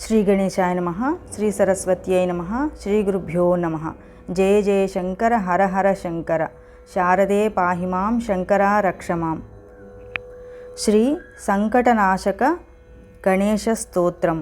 శ్రీగణేశాయ నమ శ్రీ సరస్వత్యై నమ శ్రీ గురుభ్యో నమ జయ జయ శంకర హర హర శంకర శారదే పాహి మాం శంకర రక్ష మాం శ్రీ సంకటనాశక గణేశ స్తోత్రం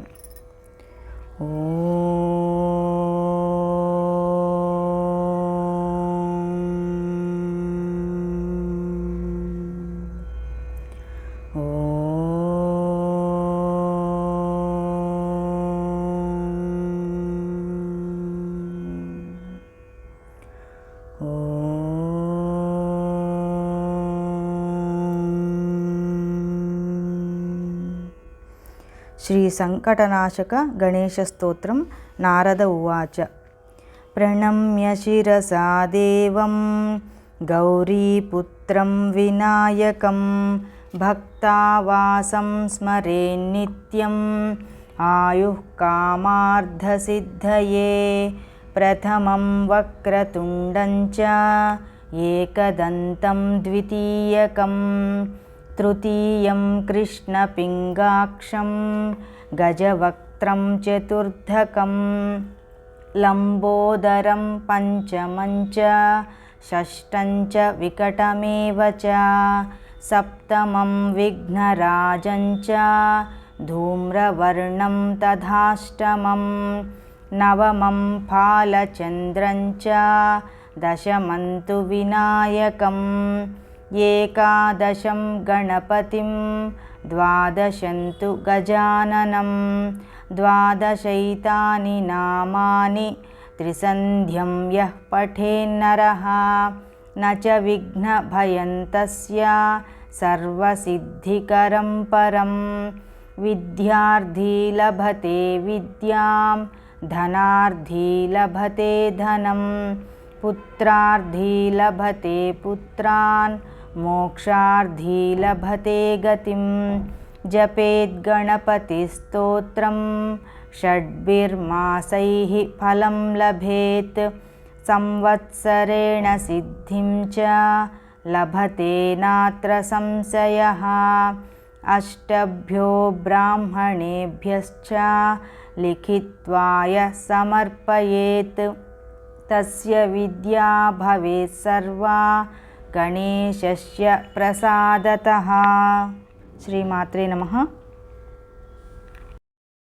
శ్రీ సంకటనాశక గణేశ స్తోత్రం నారద ఉవాచ. ప్రణమ్య శిరసా దేవం గౌరీపుత్రం వినాయకం భక్తావాసం స్మరే నిత్యం ఆయుః కామార్థసిద్ధయే प्रथमं वक्रतुण्डं च एकदन्तं द्वितीयकं तृतीयं कृष्णपिङ्गाक्षं गजवक्त्रं चतुर्थकं लम्बोदरं पञ्चमं च षष्ठं च विकटमेव च सप्तमं विघ्नराजं च धूम्रवर्णं तथाष्टमम् नवमं फालचन्द्रञ्च दशमन्तु विनायकम् एकादशं गणपतिं द्वादशन्तु गजाननं द्वादशैतानि नामानि त्रिसन्ध्यं यः पठेन्नरः न च विघ्नभयं तस्य सर्वसिद्धिकरं परं विद्यार्थी लभते विद्याम् धनार्थी लभते धनं पुत्रार्थी लभते पुत्रान् मोक्षार्थी लभते गतिं जपेद्गणपतिस्तोत्रं षड्भिर्मासैः फलं लभेत्। संवत्सरेण सिद्धिं च लभते नात्र संशयः अष्टभ्यो ब्राह्मणेभ्यश्च लिखित्वाय समर्पयेत्। तस्य विद्या भवेत् सर्वा गणेशस्य प्रसादतः। श्रीमात्रे नमः।